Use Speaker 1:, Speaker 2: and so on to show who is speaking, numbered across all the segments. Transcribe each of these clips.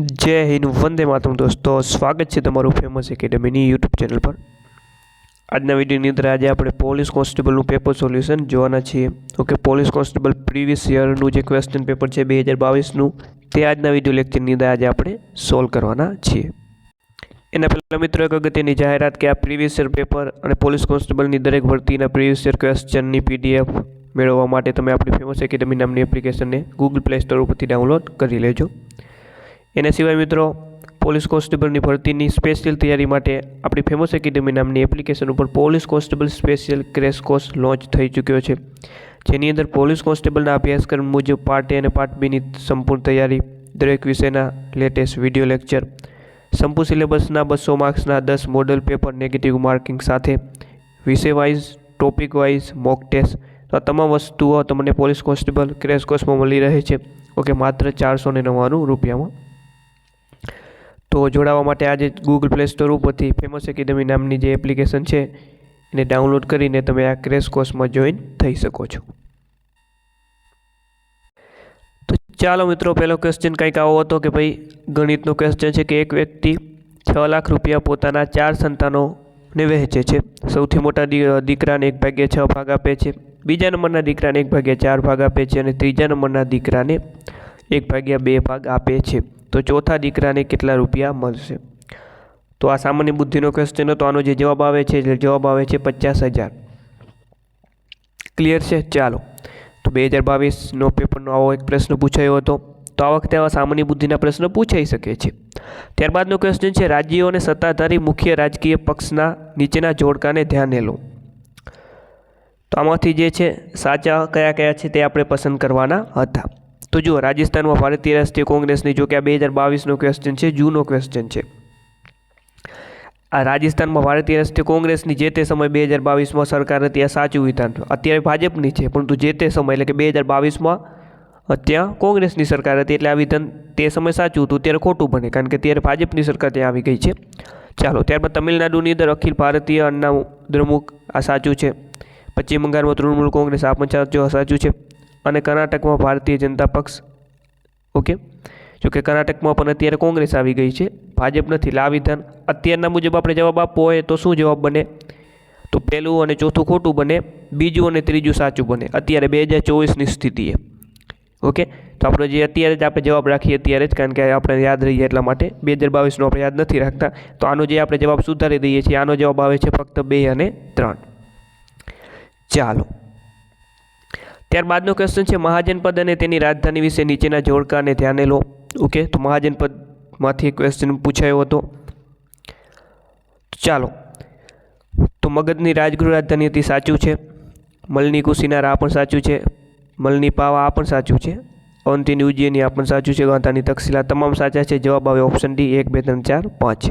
Speaker 1: જય હિન્દ, વંદે માતરમ દોસ્તો. સ્વાગત છે તમારું ફેમસ એકેડમીની યુટ્યુબ ચેનલ પર. આજના વિડીયોની અંદર આજે આપણે પોલીસ કોન્સ્ટેબલનું પેપર સોલ્યુશન જોવાના છીએ. ઓકે પોલીસ કોન્સ્ટેબલ પ્રીવિયસ યરનું જે ક્વેશ્ચન પેપર છે બે હજાર બાવીસનું, તે આજના વીડિયો લેક્ચરની અંદર આજે આપણે સોલ્વ કરવાના છીએ. એના પહેલાં મિત્રો એક અગત્યની જાહેરાત કે આ પ્રીવિયસ યર પેપર અને પોલીસ કોન્સ્ટેબલની દરેક ભરતીના પ્રીવિયસ યર ક્વેશ્ચનની પીડીએફ મેળવવા માટે તમે આપણી ફેમસ એકેડમી નામની એપ્લિકેશનને ગૂગલ પ્લે સ્ટોર ઉપરથી ડાઉનલોડ કરી લેજો. એના સિવાય મિત્રો, પોલીસ કોન્સ્ટેબલની ભરતીની સ્પેશિયલ તૈયારી માટે આપણી ફેમસ એકેડેમી નામની એપ્લિકેશન ઉપર police constable special crash course launch થઈ ચૂક્યો છે. જેની અંદર પોલીસ કોન્સ્ટેબલના અભ્યાસક્રમ મુજબ પાર્ટ એ અને પાર્ટ બીની સંપૂર્ણ તૈયારી, દરેક વિષયના લેટેસ્ટ વીડિયો લેક્ચર સંપૂર્ણ સિલેબસના બસો માર્ક્સના દસ મોડલ પેપર નેગેટિવ માર્કિંગ સાથે વિષય wise topic wise mock test આ તમામ વસ્તુઓ તમને પોલીસ કોન્સ્ટેબલ ક્રેશ કોર્સમાં મળી રહે છે. ઓકે, માત્ર ચારસો ને નવ્વાણું રૂપિયામાં તો જોડાવા માટે આજે ગૂગલ પ્લે સ્ટોર ઉપરથી ફેમસ એકેડમી નામની જે એપ્લિકેશન છે, એને ડાઉનલોડ કરીને તમે આ ક્રેશ કોર્સમાં જોઈન થઈ શકો છો. તો ચાલો મિત્રો, પહેલો ક્વેશ્ચન કંઈક આવો હતો કે ભાઈ, ગણિતનો ક્વેશ્ચન છે કે એક વ્યક્તિ છ લાખ રૂપિયા પોતાના ચાર સંતાનોને વહેંચે છે. સૌથી મોટા દીકરાને એક ભાગ્યા છ ભાગ આપે છે, બીજા નંબરના દીકરાને એક ભાગ્યા ચાર ભાગ આપે છે અને ત્રીજા નંબરના દીકરાને એક ભાગ્યા બે ભાગ આપે છે. તો ચોથા દીકરાને કેટલા રૂપિયા મળશે? તો આ સામાન્ય બુદ્ધિનો ક્વેશ્ચન હતો. આનો જે જવાબ આવે છે જવાબ આવે છે પચાસ હજાર. ક્લિયર છે? ચાલો. તો બે હજાર બાવીસનો પેપરનો આવો એક પ્રશ્ન પૂછાયો હતો. તો આ વખતે આવા સામાન્ય બુદ્ધિના પ્રશ્ન પૂછાઈ શકે છે. ત્યારબાદનો ક્વેશ્ચન છે, રાજ્યો અને સત્તાધારી મુખ્ય રાજકીય પક્ષના નીચેના જોડકાને ધ્યાને લો. તો આમાંથી જે છે, સાચા કયા કયા છે તે આપણે પસંદ કરવાના હતા. તો જુઓ, રાજસ્થાનમાં ભારતીય રાષ્ટ્રીય કોંગ્રેસની જો કે આ બે હજાર બાવીસનો ક્વેશ્ચન છે, જૂનો ક્વેશ્ચન છે. આ રાજસ્થાનમાં ભારતીય રાષ્ટ્રીય કોંગ્રેસની જે તે સમય બે હજાર બાવીસમાં સરકાર હતી, આ સાચું વિધાન. અત્યારે ભાજપની છે, પરંતુ જે તે સમય એટલે કે બે હજાર બાવીસમાં ત્યાં કોંગ્રેસની સરકાર હતી, એટલે આ વિધાન તે સમય સાચું હતું, ત્યારે ખોટું બને, કારણ કે ત્યારે ભાજપની સરકાર ત્યાં આવી ગઈ છે. ચાલો, ત્યારબાદ તમિલનાડુની અંદર અખિલ ભારતીય અન્ના દ્રમુખ, આ સાચું છે. પશ્ચિમ બંગાળમાં તૃણમૂલ કોંગ્રેસ, આ પણ સાચું સાચું છે. અને કર્ણાટકમાં ભારતીય જનતા પક્ષ ઓકે જોકે કર્ણાટકમાં પણ અત્યારે કોંગ્રેસ આવી ગઈ છે, ભાજપ નથી લા વિધાન અત્યારના મુજબ આપણે જવાબ આપવો હોય તો શું જવાબ બને? તો પહેલું અને ચોથું ખોટું બને, બીજું અને ત્રીજું સાચું બને. અત્યારે બે હજાર ચોવીસની સ્થિતિએ ઓકે તો આપણે જે અત્યારે જ આપણે જવાબ રાખીએ અત્યારે જ, કારણ કે આપણે યાદ રહીએ એટલા માટે. બે હજાર બાવીસનો આપણે યાદ નથી રાખતા. તો આનો જે આપણે જવાબ સુધારી દઈએ છીએ, આનો જવાબ આવે છે ફક્ત બે અને ત્રણ. ચાલો. ત્યારબાદનો ક્વેશ્ચન છે મહાજનપદ અને તેની રાજધાની વિશે નીચેના જોડકાને ધ્યાને લો. ઓકે તો મહાજનપદમાંથી ક્વેશ્ચન પૂછાયો હતો. ચાલો. તો મગધની રાજગૃહ રાજધાની હતી સાચું છે. મલની કુશીનાર આ પણ સાચું છે. મલની પાવા આ પણ સાચું છે. અવંતીની ઉજ્જૈની આ પણ સાચું છે. ગાંધાની તક્ષશિલા તમામ સાચા છે. જવાબ આવે ઓપ્શન ડી એક, બે, ત્રણ, ચાર, પાંચ.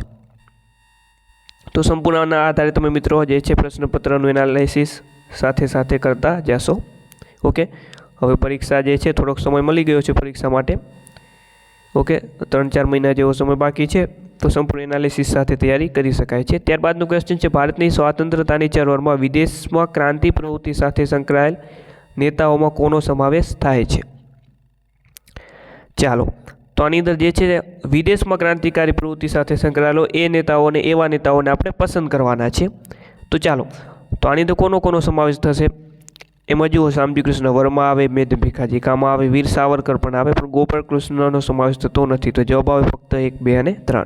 Speaker 1: તો સંપૂર્ણના આધારે તમે મિત્રો જે છે પ્રશ્નપત્રનું એનાલિસિસ સાથે સાથે કરતા જશો. ઓકે? હવે પરીક્ષા જે છે, થોડોક સમય મળી ગયો છે પરીક્ષા માટે. ઓકે? ત્રણ ચાર મહિના જેવો સમય બાકી છે, તો સંપૂર્ણ એનાલિસિસ સાથે તૈયારી કરી શકાય છે. ત્યારબાદનું ક્વેશ્ચન છે, ભારતની સ્વાતંત્રતાની ચળવળમાં વિદેશમાં ક્રાંતિ પ્રવૃત્તિ સાથે સંકળાયેલ નેતાઓમાં કોનો સમાવેશ થાય છે? ચાલો, તો આની અંદર જે છે, વિદેશમાં ક્રાંતિકારી પ્રવૃત્તિ સાથે સંકળાયેલો એ નેતાઓને, એવા નેતાઓને આપણે પસંદ કરવાના છે. તો ચાલો, તો આની અંદર કોનો કોનો સમાવેશ થશે? એમાં જુઓ શામજી કૃષ્ણ વર્મા આવે મેદ ભીખાજી કામા આવે, વીર સાવરકર પણ આવે, પણ ગોપાલ કૃષ્ણનો સમાવેશ થતો નથી. તો જવાબ આવે ફક્ત એક, બે અને ત્રણ.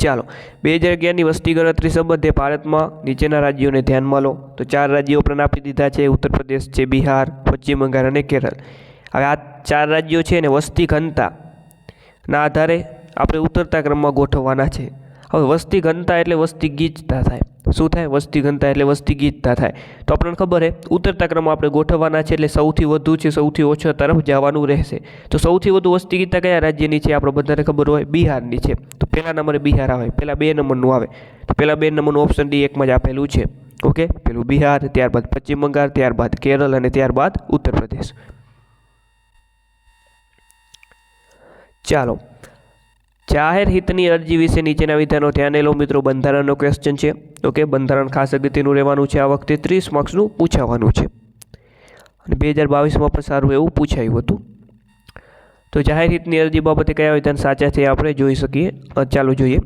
Speaker 1: ચાલો, બે હજાર અગિયારની વસ્તી ગણતરી સંબંધે ભારતમાં નીચેના રાજ્યોને ધ્યાનમાં લો. તો ચાર રાજ્યો પણ આપી દીધા છે. ઉત્તર પ્રદેશ છે, બિહાર, પશ્ચિમ બંગાળ અને કેરળ. હવે આ ચાર રાજ્યો છે ને, વસ્તી ઘનતા ના આધારે આપણે ઉતરતા ક્રમમાં ગોઠવવાના છે. હવે વસ્તી ઘનતા એટલે વસ્તી ગીચતા થાય. શું થાય? વસ્તી ઘનતા એટલે વસ્તી ગીચતા થાય. તો આપણને ખબર છે ઉતરતા ક્રમમાં આપણે ગોઠવવાના છે એટલે સૌથી વધુ છે, સૌથી ઓછા તરફ જવાનું રહેશે. તો સૌથી વધુ વસ્તી ગીચતા કયા રાજ્યની છે? આપણે બધાને ખબર હોય, બિહારની છે. તો પહેલા નંબરે બિહાર આવે, પહેલાં બે નંબરનું આવે. તો પહેલાં બે નંબરનું ઓપ્શન ડી એકમાં જ આપેલું છે. ઓકે? પેલું બિહાર, ત્યારબાદ પશ્ચિમ બંગાળ, ત્યારબાદ કેરળ અને ત્યારબાદ ઉત્તર પ્રદેશ ચાલો. જાહેર હિતની અરજી વિશે નીચેના વિધાનો ધ્યાને લો મિત્રો. બંધારણનો ક્વેશ્ચન છે. ઓકે બંધારણ ખાસ અગત્યનું રહેવાનું છે. આ વખતે ત્રીસ માર્ક્સનું પૂછાવાનું છે. અને બે હજાર બાવીસમાં પણ સારું એવું પૂછાયું હતું. તો જાહેર હિતની અરજી બાબતે કયા વિધાન સાચા છે આપણે જોઈ શકીએ. ચાલુ જોઈએ.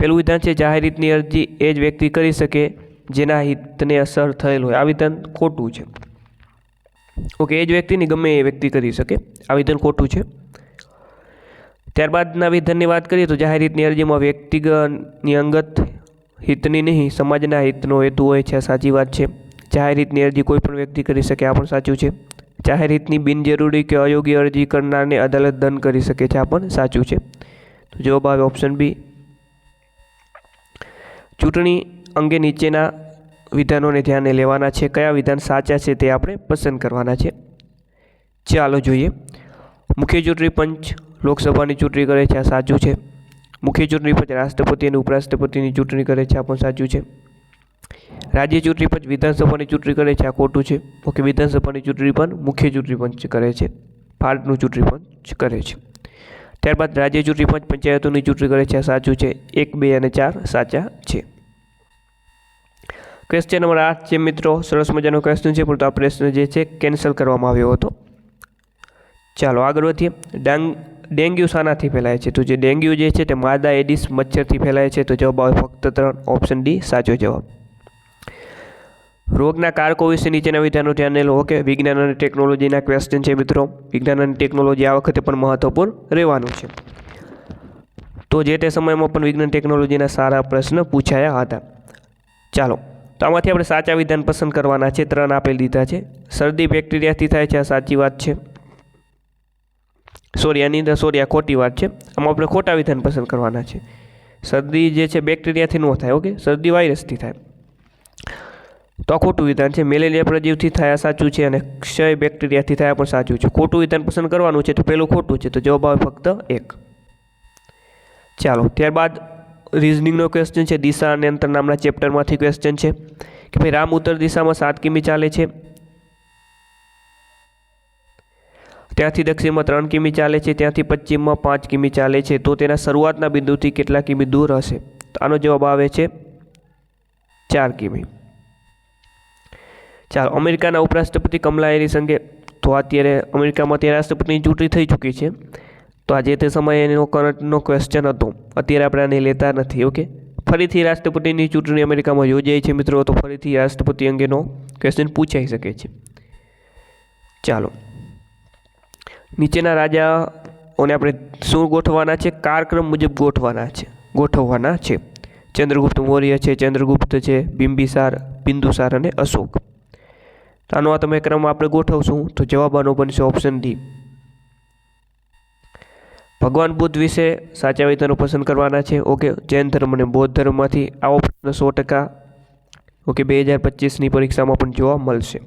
Speaker 1: પહેલું વિધાન છે, જાહેર હિતની અરજી એ જ વ્યક્તિ કરી શકે જેના હિતને અસર થયેલ હોય. આ વિધાન ખોટું છે. ઓકે, એ જ વ્યક્તિની ગમે એ વ્યક્તિ કરી શકે. આ વિધાન ખોટું છે. ત્યારબાદના વિધાનની વાત કરીએ તો જાહેર હિતની અરજીમાં વ્યક્તિગતની અંગત હિતની નહીં, સમાજના હિતનો હેતુ હોય છે સાચી વાત છે. જાહેર હિતની અરજી કોઈ પણ વ્યક્તિ કરી શકે, આ પણ સાચું છે. જાહેર હિતની બિનજરૂરી કે અયોગ્ય અરજી કરનારને અદાલત દંડ કરી શકે છે, આ પણ સાચું છે. તો જવાબ આવે ઓપ્શન બી. ચૂંટણી અંગે નીચેના વિધાનોને ધ્યાને લેવાના છે. કયા વિધાન સાચા છે તે આપણે પસંદ કરવાના છે? ચાલો જોઈએ. મુખ્ય ચૂંટણી પંચ લોકસભાની ચૂંટણી કરે છે, આ સાચું છે. મુખ્ય ચૂંટણી પંચ રાષ્ટ્રપતિ અને ઉપરાષ્ટ્રપતિની ચૂંટણી કરે છે, આ પણ સાચું છે. રાજ્ય ચૂંટણી પંચ વિધાનસભાની ચૂંટણી કરે છે, આ ખોટું છે. ઓકે, વિધાનસભાની ચૂંટણી પણ મુખ્ય ચૂંટણી પંચ કરે છે ભારતનું ચૂંટણી પંચ કરે છે. ત્યારબાદ રાજ્ય ચૂંટણી પંચ પંચાયતોની ચૂંટણી કરે છે, આ સાચું છે. એક, બે અને ચાર સાચા છે. ક્વેશ્ચન નંબર આઠ છે, મિત્રો. સરસ મજાનો ક્વેશ્ચન છે પરંતુ આ પ્રશ્ન જે છે કેન્સલ કરવામાં આવ્યો હતો. ચાલો આગળ વધીએ. ડાંગ ડેન્ગ્યુ શાનાથી ફેલાય છે. તો જે ડેન્ગ્યુ જે છે તે માદા એડિસ મચ્છરથી ફેલાય છે. તો જવાબ આવે ફક્ત ત્રણ ઓપ્શન ડી સાચો જવાબ. રોગના કારકો વિશે નીચેના વિધાનો ધ્યાને લો. ઓકે વિજ્ઞાન અને ટેકનોલોજીના ક્વેશ્ચન છે મિત્રો. વિજ્ઞાન અને ટેકનોલોજી આ વખતે પણ મહત્વપૂર્ણ રહેવાનું છે. તો જે તે સમયમાં પણ વિજ્ઞાન ટેકનોલોજીના સારા પ્રશ્ન પૂછાયા હતા. ચાલો, તો આમાંથી આપણે સાચા વિધાન પસંદ કરવાના છે. ત્રણ આપેલ દીધા છે. શરદી બેક્ટેરિયાથી થાય છે. આ સાચી વાત છે. સોરી, આની અંદર સોરી, આ ખોટી વાત છે. આમાં આપણે ખોટા વિધાન પસંદ કરવાના છે. શરદી જે છે, બેક્ટેરિયાથી ન થાય, ઓકે? શરદી વાયરસથી થાય. તો આ ખોટું વિધાન છે. મેલેરિયા પ્રજીવથી થાય સાચું છે અને ક્ષય બેક્ટેરિયાથી થાય પણ સાચું છે. ખોટું વિધાન પસંદ કરવાનું છે તો પહેલું ખોટું છે. તો જવાબ આવે ફક્ત એક. ચાલો, ત્યારબાદ રિઝનિંગનો ક્વેશ્ચન છે. દિશા અને અંતર નામના ચેપ્ટરમાંથી ક્વેશ્ચન છે કે ભાઈ રામ ઉત્તર દિશામાં સાત કિમી ચાલે છે? ત્યાંથી દક્ષિણમાં ત્રણ કિમી ચાલે છે, ત્યાંથી પશ્ચિમમાં પાંચ કિમી ચાલે છે. તો તેના શરૂઆતના બિંદુથી કેટલા કિમી દૂર હશે? આનો જવાબ આવે છે ચાર કિમી. ચાલો, અમેરિકાના ઉપરાષ્ટ્રપતિ કમલા હેરિસ અંગે તો અત્યારે અમેરિકામાં તે રાષ્ટ્રપતિની ચૂંટણી થઈ ચૂકી છે. તો આજે તે સમયે એનો કરંટનો ક્વેશ્ચન હતો. અત્યારે આપણે આને લેતા નથી, ઓકે? ફરીથી રાષ્ટ્રપતિની ચૂંટણી અમેરિકામાં યોજાઈ છે મિત્રો, તો ફરીથી રાષ્ટ્રપતિ અંગેનો ક્વેશ્ચન પૂછાઈ શકે છે. ચાલો નીચેના રાજાઓને આપણે શું ગોઠવવાના છે, કારક્રમ મુજબ ગોઠવાના છે, ગોઠવવાના છે. ચંદ્રગુપ્ત મૌર્ય છે, ચંદ્રગુપ્ત છે, બિંબિસાર, બિંદુસાર અને અશોક. આનો આ તમે ક્રમ આપણે ગોઠવશું, તો જવાબ આનો બનશે ઓપ્શન ડી ભગવાન બુદ્ધ વિશે સાચા વિધાનો પસંદ કરવાના છે. ઓકે, જૈન ધર્મ અને બૌદ્ધ ધર્મમાંથી આવો પ્રશ્ન સો ટકા. ઓકે, બે હજાર પચીસની પરીક્ષામાં પણ જોવા મળશે.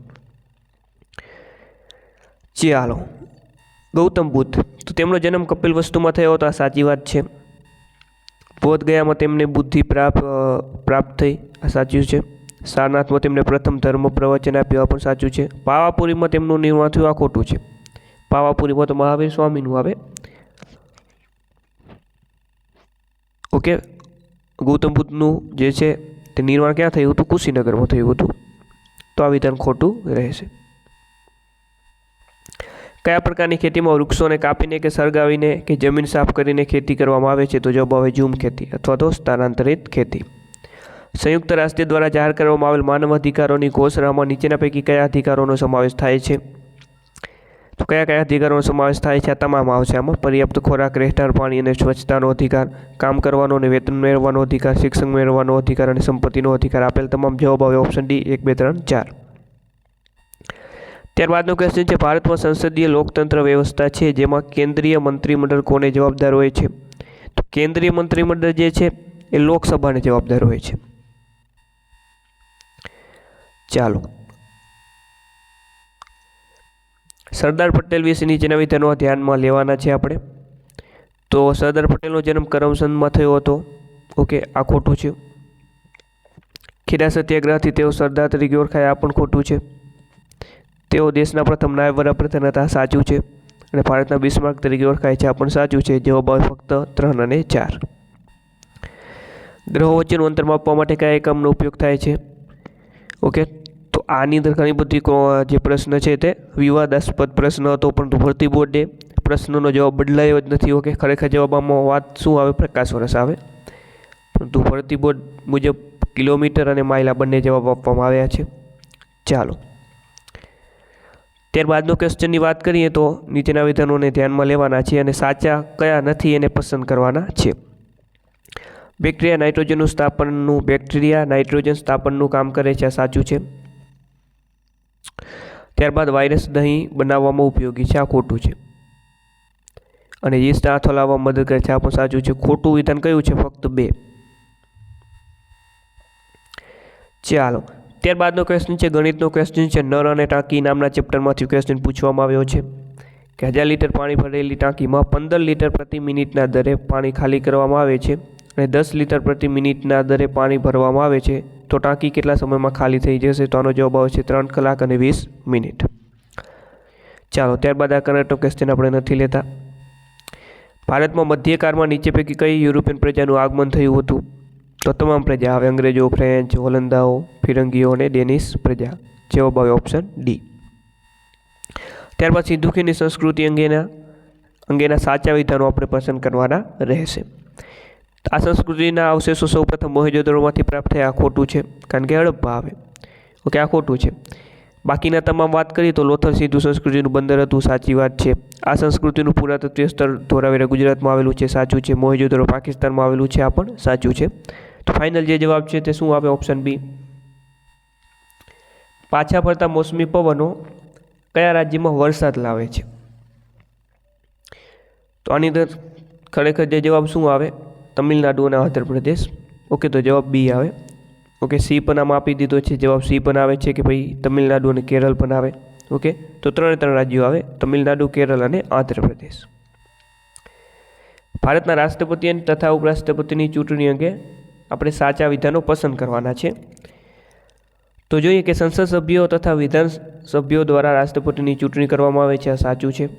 Speaker 1: ચાલો ગૌતમ બુદ્ધ. તો તેમનો જન્મ કપિલ વસ્તુમાં થયો હતો, આ સાચી વાત છે. બોધ ગયામાં તેમને બુદ્ધિ પ્રાપ્ત પ્રાપ્ત થઈ, આ સાચું છે. સારનાથમાં તેમને પ્રથમ ધર્મ પ્રવચન આપ્યું, આ પણ સાચું છે. પાવાપુરીમાં તેમનું નિર્માણ થયું, આ ખોટું છે. પાવાપુરીમાં તો મહાવીર સ્વામીનું આવે. ઓકે? ગૌતમ બુદ્ધનું જે છે, તે નિર્માણ ક્યાં થયું હતું? કુશીનગરમાં થયું હતું. તો આ વિધાન ખોટું રહેશે. કયા પ્રકારની ખેતીમાં વૃક્ષોને કાપીને કે સળગાવીને કે જમીન સાફ કરીને ખેતી કરવામાં આવે છે? તો જવાબ આવે ઝૂમ ખેતી અથવા તો સ્થાનાંતરિત ખેતી. સંયુક્ત રાષ્ટ્ર દ્વારા જાહેર કરવામાં આવેલ માનવ અધિકારોની ઘોષણામાં નીચેના પૈકી કયા અધિકારોનો સમાવેશ થાય છે? તો કયા કયા અધિકારોનો સમાવેશ થાય છે? આ તમામ આવશે આમાં. પર્યાપ્ત ખોરાક, રહેઠાણ, પાણી અને સ્વચ્છતાનો અધિકાર, કામ કરવાનો અને વેતન મેળવવાનો અધિકાર, શિક્ષણ મેળવવાનો અધિકાર અને સંપત્તિનો અધિકાર આપેલ તમામ જવાબ આવે ઓપ્શન ડી, એક, બે, ત્રણ, ચાર. ત્યારબાદનો ક્વેશ્ચન છે, ભારતમાં સંસદીય લોકતંત્ર વ્યવસ્થા છે, જેમાં કેન્દ્રીય મંત્રીમંડળ કોને જવાબદાર હોય છે? તો કેન્દ્રીય મંત્રીમંડળ જે છે, એ લોકસભાને જવાબદાર હોય છે. ચાલો. સરદાર પટેલ વિશે નીચેના વિધાનો ધ્યાનમાં લેવાના છે આપણે. તો સરદાર પટેલનો જન્મ કરમસંદમાં થયો હતો. ઓકે, આ ખોટું છે. ખેડા સત્યાગ્રહથી તેઓ સરદાર તરીકે ઓળખાય, આ પણ ખોટું છે. તેઓ દેશના પ્રથમ નાયબ વડાપ્રધાન હતા, સાચું છે. અને ભારતના બિસ્માર્ક તરીકે ઓળખાય છે, આ પણ સાચું છે જવાબ ફક્ત ત્રણ અને ચાર. ગ્રહો વચ્ચેનું અંતર માપવા માટે કયા એકમનો ઉપયોગ થાય છે? ઓકે, તો આની અંદર ઘણી બધી જે પ્રશ્ન છે તે વિવાદાસ્પદ પ્રશ્ન હતો, પરંતુ ભરતી બોર્ડે પ્રશ્નનો જવાબ બદલાયો જ નથી. ઓકે, ખરેખર જવાબમાં વાત શું આવે? પ્રકાશ વર્ષ આવે. પરંતુ ભરતી બોર્ડ મુજબ કિલોમીટર અને માઇલ આ બંને જવાબ આપવામાં આવ્યા છે. ચાલો ત્યારબાદનો ક્વેશ્ચનની વાત કરીએ તો નીચેના વિધાનોને ધ્યાનમાં લેવાના છે અને સાચા કયા નથી એને પસંદ કરવાના છે. બેક્ટેરિયા નાઇટ્રોજનનું સ્થાપનનું બેક્ટેરિયા નાઇટ્રોજન સ્થાપનનું કામ કરે છે, આ સાચું છે? ત્યારબાદ વાયરસ દહીં બનાવવામાં ઉપયોગી છે, આ ખોટું છે. અને યીસ્ટ આથો લાવવામાં મદદ કરે છે, આ પણ સાચું છે. ખોટું વિધાન કયું છે? ફક્ત બે. ચાલો ત્યારબાદનો ક્વેશ્ચન છે, ગણિતનો ક્વેશ્ચન છે, નર અને ટાંકી નામના ચેપ્ટરમાંથી ક્વેશ્ચન પૂછવામાં આવ્યો છે કે હજાર લીટર પાણી ભરેલી ટાંકીમાં પંદર લીટર પ્રતિ મિનિટના દરે પાણી ખાલી કરવામાં આવે છે અને દસ લીટર પ્રતિ મિનિટના દરે પાણી ભરવામાં આવે છે. તો ટાંકી કેટલા સમયમાં ખાલી થઈ જશે? તો આનો જવાબ આવશે ત્રણ કલાક અને વીસ મિનિટ. ચાલો, ત્યારબાદ આ કરંટનો ક્વેશ્ચન આપણે નથી લેતા. ભારતમાં મધ્યકાળમાં નીચે પૈકી કઈ યુરોપિયન પ્રજાનું આગમન થયું હતું? તો તમામ પ્રજા આવે અંગ્રેજો, ફ્રેન્ચ, હોલંદાઓ, ફિરંગીઓ અને ડેનિશ પ્રજા જવાબ આવે ઓપ્શન ડી ત્યારબાદ સિંધુ દુઃખીની સંસ્કૃતિ અંગેના અંગેના સાચા વિધાનો આપણે પસંદ કરવાના રહેશે. આ સંસ્કૃતિના અવશેષો સૌપ્રથમ મોહેજોદરોમાંથી પ્રાપ્ત થયા. ખોટું છે, કારણ કે હડપ્પા આવે. ઓકે, આ ખોટું છે. બાકીના તમામ વાત કરીએ તો લોથલ સિંધુ સંસ્કૃતિનું બંદર હતું, સાચી વાત છે. આ સંસ્કૃતિનું પુરાતત્વીય સ્તર ધોરાવીરા ગુજરાતમાં આવેલું છે, સાચું છે. મોહેજોદરો પાકિસ્તાનમાં આવેલું છે, આ પણ સાચું છે. તો ફાઇનલ જે જવાબ છે તે શું આવે? ઓપ્શન બી પાછા ફરતા મોસમી પવનો કયા રાજ્યમાં વરસાદ લાવે છે? તો આની અંદર ખરેખર જે જવાબ શું આવે? તમિલનાડુ અને આંધ્રપ્રદેશ. ઓકે તો જવાબ બી આવે. ઓકે સી પણ આમાં આપી દીધો છે. જવાબ સી પણ આવે છે કે ભાઈ તમિલનાડુ અને કેરળ પણ આવે. ઓકે તો ત્રણે ત્રણ રાજ્યો આવે. તમિલનાડુ, કેરળ અને આંધ્રપ્રદેશ. ભારતના રાષ્ટ્રપતિ અને તથા ઉપરાષ્ટ્રપતિની ચૂંટણી અંગે આપણે સાચા વિધાનો પસંદ કરવાના છે. તો જોઈએ કે સંસદ સભ્યો તથા વિધાન સભ્યો દ્વારા રાષ્ટ્રપતિની ચૂંટણી કરવામાં આવે છે, આ સાચું છે?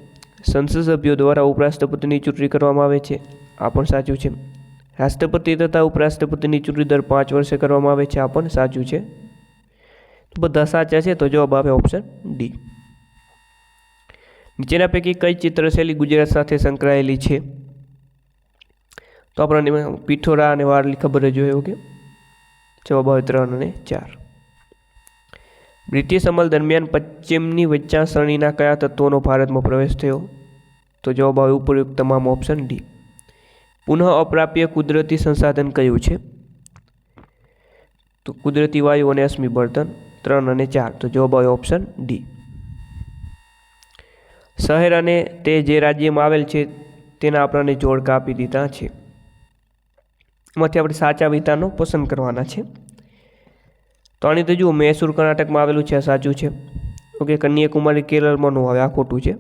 Speaker 1: સંસદ સભ્યો દ્વારા ઉપરાષ્ટ્રપતિની ચૂંટણી કરવામાં આવે છે, આ પણ સાચું છે. રાષ્ટ્રપતિ તથા ઉપરાષ્ટ્રપતિની ચૂંટણી દર પાંચ વર્ષે કરવામાં આવે છે, આ પણ સાચું છે. બધા સાચા છે, તો જવાબ આવે ઓપ્શન ડી. નીચેના પૈકી કઈ ચિત્રશૈલી ગુજરાત સાથે સંકળાયેલી છે? તો આપણને પીઠોરા અને વારલી ખબર જ હોય ઓકે જવાબ આવે ત્રણ અને ચાર. બ્રિટિશ અમલ દરમિયાન પશ્ચિમની વચ્ચાસણીના કયા તત્વોનો ભારતમાં પ્રવેશ થયો? તો જવાબ આવે ઉપરયુક્ત તમામ ઓપ્શન ડી. પુનઃ અપ્રાપ્ય કુદરતી સંસાધન કયું છે? તો કુદરતી વાયુ અને અશ્મિ બળતણ, ત્રણ અને ચાર. તો જવાબ આવે ઓપ્શન ડી. શહેર અને તે જે રાજ્યમાં આવેલ છે, તેના આપણને જોડકા આપી દીધા છે. એમાંથી આપણે સાચા વિધાનો પસંદ કરવાના છે. તો આની તો જુઓ, મૈસૂર કર્ણાટકમાં આવેલું છે સાચું છે. ઓકે, કન્યાકુમારી કેરળમાં નું આવે આ ખોટું છે.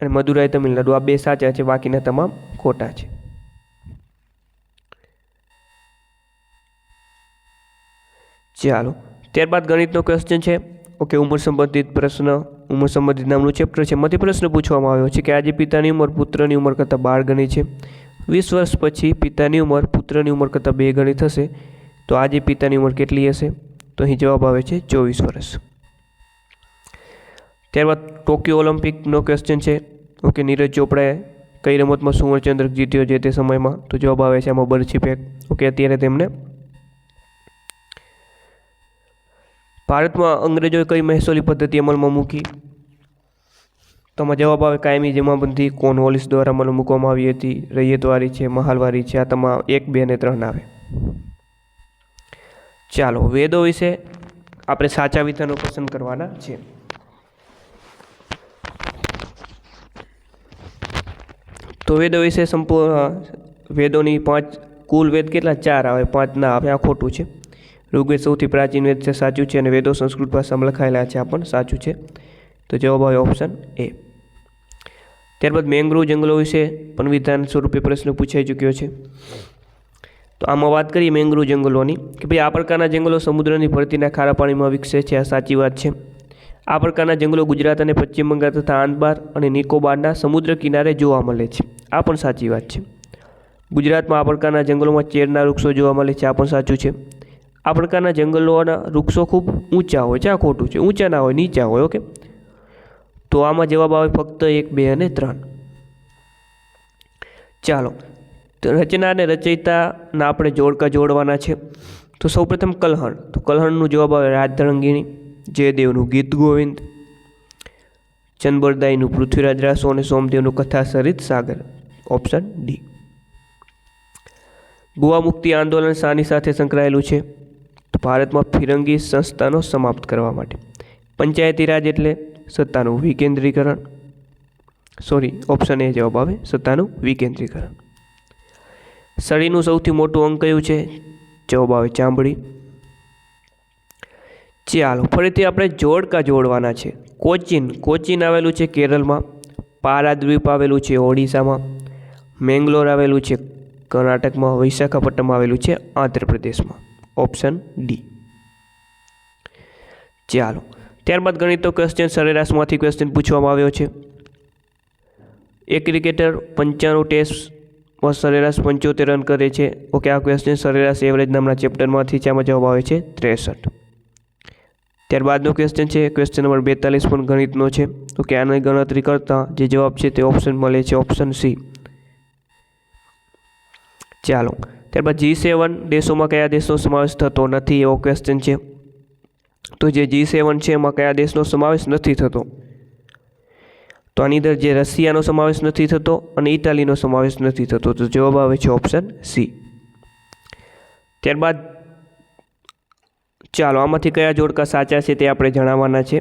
Speaker 1: અને મદુરાઈ તમિલનાડુ, આ બે સાચા છે, બાકીના તમામ ખોટા છે. ચાલો, ત્યારબાદ ગણિતનો ક્વેશ્ચન છે. ઓકે, ઉંમર સંબંધિત પ્રશ્ન, ઉંમર સંબંધિત નામનું ચેપ્ટર છે. મધ્ય પ્રશ્ન પૂછવામાં આવ્યો છે કે આજે પિતાની ઉંમર, પુત્રની ઉંમર કરતાં બાર ગણી છે. વીસ વર્ષ પછી પિતાની ઉંમર, પુત્રની ઉંમર કરતાં બે ગણી થશે. તો આજે પિતાની ઉંમર કેટલી હશે? તો અહીં જવાબ આવે છે ચોવીસ વર્ષ. ત્યારબાદ ટોક્યો ઓલિમ્પિકનો ક્વેશ્ચન છે. ઓકે, નીરજ ચોપડાએ કઈ રમતમાં સુવર્ણચંદ્રક જીત્યો છે તે સમયમાં? તો જવાબ આવે છે આમાં બરછી ફેક ઓકે, અત્યારે તેમને ભારતમાં અંગ્રેજોએ કઈ મહેસૂલી પદ્ધતિ અમલમાં મૂકી? તો આમાં જવાબ આવે કાયમી જમાબંધી હોલિસ દ્વારા અમલ મૂકવામાં આવી હતી? રૈયતવારી છે, મહાલવારી છે, આ તમામ એક, બે અને ત્રણ આવે. ચાલો, વેદો વિશે આપણે સાચા વિધાનો પસંદ કરવાના છે. તો વેદો વિશે સંપૂર્ણ, વેદોની પાંચ, કુલ વેદ કેટલા? ચાર આવે, પાંચ ના આવે, આ ખોટું છે. ઋગ્વેદ સૌથી પ્રાચીન વેદ છે, સાચું છે, અને વેદો સંસ્કૃત ભાષામાં લખાયેલા છે, આ પણ સાચું છે. તો જવાબ આવે ઓપ્શન એ ત્યારબાદ મેંગ્રોવ જંગલો વિશે પણ વિધાન સ્વરૂપે પ્રશ્ન પૂછાઈ ચૂક્યો છે. તો આમાં વાત કરીએ મેંગ્રોવ જંગલોની, કે ભાઈ આ પ્રકારના જંગલો સમુદ્રની ભરતીના ખારા પાણીમાં વિકસે છે, આ સાચી વાત છે. આ પ્રકારના જંગલો ગુજરાત અને પશ્ચિમ બંગાળ તથા આંદબાર અને નિકોબારના સમુદ્ર કિનારે જોવા મળે છે. આ પણ સાચી વાત છે. ગુજરાતમાં આ પ્રકારના જંગલોમાં ચેરના વૃક્ષો જોવા મળે છે, આ પણ સાચું છે. આ પ્રકારના જંગલોના વૃક્ષો ખૂબ ઊંચા હોય છે, આ ખોટું છે, ઊંચા ના હોય, નીચા હોય ઓકે તો આમાં જવાબ આવે ફક્ત એક, બે અને ત્રણ. ચાલો, તો રચના અને રચયિતાના આપણે જોડકા જોડવાના છે. તો સૌપ્રથમ કલહણ. તો કલહણનું જવાબ આવે રાજધરંગીણી જયદેવનું ગીત ગોવિંદ ચંદબરદાઈનું પૃથ્વીરાજ રાસો અને સોમદેવનું કથા સરિત સાગર. Option D. ગોવા મુક્તિ આંદોલન શાની સાથે સંકળાયેલું છે. તો ભારતમાં ફિરંગી સંસ્થાનો સમાપ્ત કરવા માટે. પંચાયતી રાજ એટલે સત્તાનું વિકેન્દ્રીકરણ. સોરી ઓપ્શન એ જવાબ આવે, સત્તાનું વિકેન્દ્રીકરણ. સળીનું સૌથી મોટું અંગ કયું છે? જવાબ આવે ચામડી. ચાલો, ફરીથી આપણે જોડકા જોડવાના છે. કોચીન કોચીન આવેલું છે કેરળમાં પારાદ્વીપ આવેલું છે ઓડિશામાં. મેંગ્લોર આવેલું છે કર્ણાટકમાં. વિશાખાપટ્ટનમ આવેલું છે આંધ્રપ્રદેશમાં. ઓપ્શન ડી ચાલો ત્યારબાદ ગણિતો ક્વેશ્ચન સરેરાશમાંથી ક્વેશ્ચન પૂછવામાં આવ્યો છે. એક ક્રિકેટર પંચાણું ટેસ્ટમાં સરેરાશ પંચોતેર રન કરે છે. ઓકે, આ ક્વેશ્ચન સરેરાશ એવરેજ નામના ચેપ્ટરમાંથી જેમાં જવાબ આવે છે ત્રેસઠ. ત્યારબાદનો ક્વેશ્ચન છે ક્વેશ્ચન નંબર બેતાલીસ પણ ગણિતનો છે. ઓકે, આની ગણતરી કરતાં જે જવાબ છે તે ઓપ્શન મળે છે ઓપ્શન સી ચાલો, ત્યારબાદ જી સેવન દેશોમાં કયા દેશનો સમાવેશ થતો નથી એવો ક્વેશ્ચન છે. તો જે જી સેવન છે એમાં કયા દેશનો સમાવેશ નથી થતો? તો આની અંદર જે રશિયાનો સમાવેશ નથી થતો અને ઇટાલીનો સમાવેશ નથી થતો. તો જવાબ આવે છે ઓપ્શન સી. ત્યારબાદ ચાલો, આમાંથી કયા જોડકા સાચા છે તે આપણે જણાવવાના છે.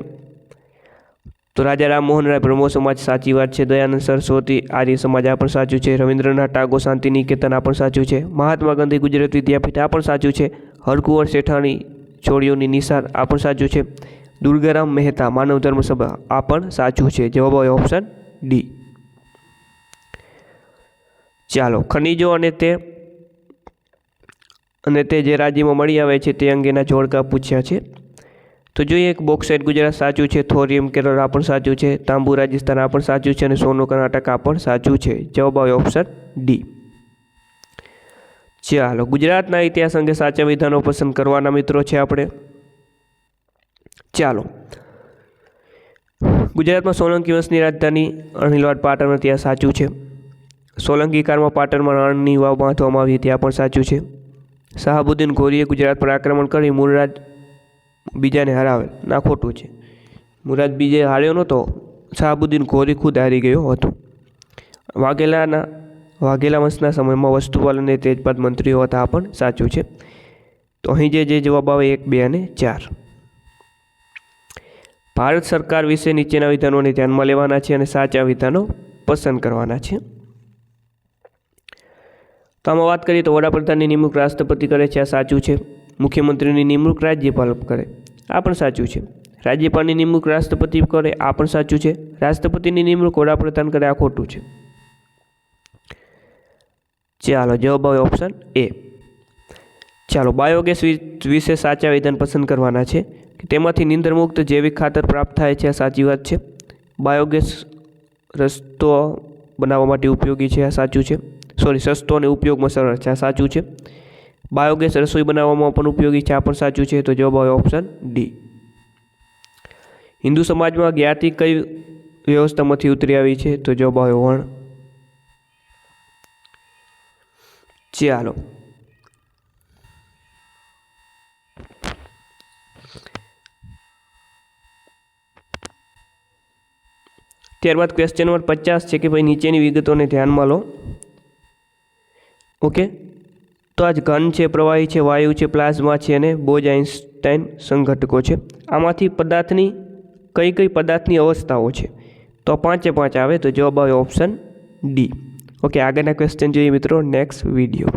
Speaker 1: તો રાજા રામમોહન રાય બ્રહ્મો સમાજ સાચી વાત છે, દયાનંદ સરસ્વતી આર્ય સમાજ આ પણ સાચું છે, રવિન્દ્રનાથ ટાગોર શાંતિ નિકેતન આ પણ સાચું છે, મહાત્મા ગાંધી ગુજરાત વિદ્યાપીઠ આ પણ સાચું છે, હરકુંવર શેઠાણી છોડીઓની નિશાન આ પણ સાચું છે. દુર્ગારામ મહેતા માનવ ધર્મ સભા આ પણ સાચું છે. જવાબ આવે ઓપ્શન ડી ચાલો, ખનિજો અને તે અને તે જે રાજ્યમાં મળી આવે છે તે અંગેના જોડકા પૂછ્યા છે. તો જોઈએ એક બોક્સાઇડ ગુજરાત સાચું છે થોરિયમ કેરળ આ પણ સાચું છે, તાંબુ રાજસ્થાન આ પણ સાચું છે અને સોનું કર્ણાટક આ પણ સાચું છે. જવાબ આવે ઓપ્શન ડી ચાલો, ગુજરાતના ઇતિહાસ અંગે સાચા વિધાનો પસંદ કરવાના મિત્રો છે આપણે. ચાલો. ગુજરાતમાં સોલંકી વંશની રાજધાની અણહિલવાડ પાટણ ત્યાં સાચું છે. સોલંકી કાળમાં પાટણમાં રણની વાવ બાંધવામાં આવી ત્યાં પણ સાચું છે. શાહબુદ્દીન ઘોરીએ ગુજરાત પર આક્રમણ કરી મૂળરાજ બીજાને હરાવેલ. ના, ખોટું છે. મુરાદ બીજે હાર્યો નહોતો. શાહબુદ્દીન ઘોરી ખુદ હારી ગયો હતો. વાઘેલાના વાઘેલા વંશના સમયમાં વસ્તુપાલ અને તેજપાત મંત્રીઓ હતા. પણ સાચું છે. તો અહીં જે જે જવાબ આવે એક, બે અને ચાર. ભારત સરકાર વિશે નીચેના વિધાનોને ધ્યાનમાં લેવાના છે અને સાચા વિધાનો પસંદ કરવાના છે. તો આમાં વાત કરીએ તો વડાપ્રધાનની નિમણૂક રાષ્ટ્રપતિ કરે છે. આ સાચું છે. મુખ્યમંત્રીની નિમણૂક રાજ્યપાલ કરે. આ પણ સાચું છે. રાજ્યપાલની નિમણૂક રાષ્ટ્રપતિ કરે. આ પણ સાચું છે. રાષ્ટ્રપતિની નિમણૂક વડાપ્રધાન કરે. આ ખોટું છે. ચાલો જવાબ આવે ઓપ્શન એ ચાલો બાયોગેસ વિશે સાચા વિધાન પસંદ કરવાના છે. તેમાંથી નિંદરમુક્ત જૈવિક ખાતર પ્રાપ્ત થાય છે, આ સાચી વાત છે. બાયોગેસ રસ્તો બનાવવા માટે ઉપયોગી છે, આ સાચું છે. સોરી સસ્તો અને ઉપયોગમાં સરળ છે, આ સાચું છે. બાયોગેસ રસોઈ બનાવવામાં પણ ઉપયોગી છે, આ પણ સાચું છે. તો જવાબ આવે ઓપ્શન ડી હિન્દુ સમાજમાં જ્ઞાતિ કઈ વ્યવસ્થામાંથી ઉતરી આવી છે? તો જવાબ આવે વર્ણ ચાલો ત્યારબાદ ક્વેશ્ચન નંબર પચાસ છે કે ભાઈ નીચેની વિગતોને ધ્યાનમાં લો. ઓકે તો આજ ઘન છે, પ્રવાહી છે, વાયુ છે, પ્લાઝમા છે અને બોજ આઇન્સ્ટાઇન સંઘટકો છે. આમાંથી પદાર્થની, કઈ કઈ પદાર્થની અવસ્થાઓ છે? તો પાંચે પાંચ આવે તો જવાબ આવે ઓપ્શન ડી. ઓકે આગળના ક્વેશ્ચન જોઈએ મિત્રો નેક્સ્ટ વીડિયો